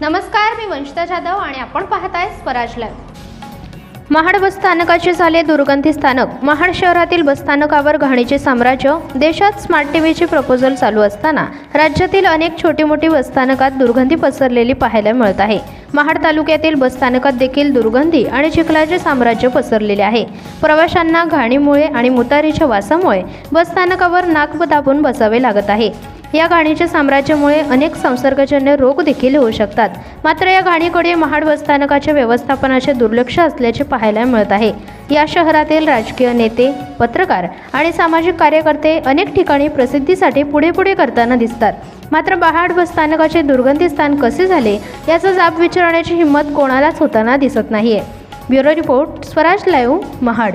नमस्कार मी वंशिता जाधव आणि आपण पाहताय स्वराज लाईव्ह महाड बस स्थानकाचे झाले दुर्गंधी स्थानक. महाड शहरातील बसस्थानकावर घाणीचे साम्राज्य देशात स्मार्ट टीव्हीचे प्रपोजल चालू असताना राज्यातील अनेक छोटी मोठी बसस्थानकात दुर्गंधी पसरलेली पाहायला मिळत आहे. महाड तालुक्यातील बसस्थानकात देखील दुर्गंधी आणि चिखलाचे साम्राज्य पसरलेले आहे. प्रवाशांना घाणीमुळे आणि मुतारीच्या वासामुळे बसस्थानकावर नाक दाबून बसावे लागत आहे. या घाणीच्या साम्राज्यामुळे अनेक संसर्गजन्य रोग देखील होऊ शकतात. मात्र या घाणीकडे महाड बसस्थानकाच्या व्यवस्थापनाचे दुर्लक्ष असल्याचे पाहायला मिळत आहे. या शहरातील राजकीय नेते पत्रकार आणि सामाजिक कार्यकर्ते अनेक ठिकाणी प्रसिद्धीसाठी पुढे पुढे करताना दिसतात. मात्र महाड बसस्थानकाचे दुर्गंधी स्थान कसे झाले याचा जाब विचारण्याची हिंमत कोणालाच होताना दिसत नाहीये. Bureau report Swaraj live Mahad.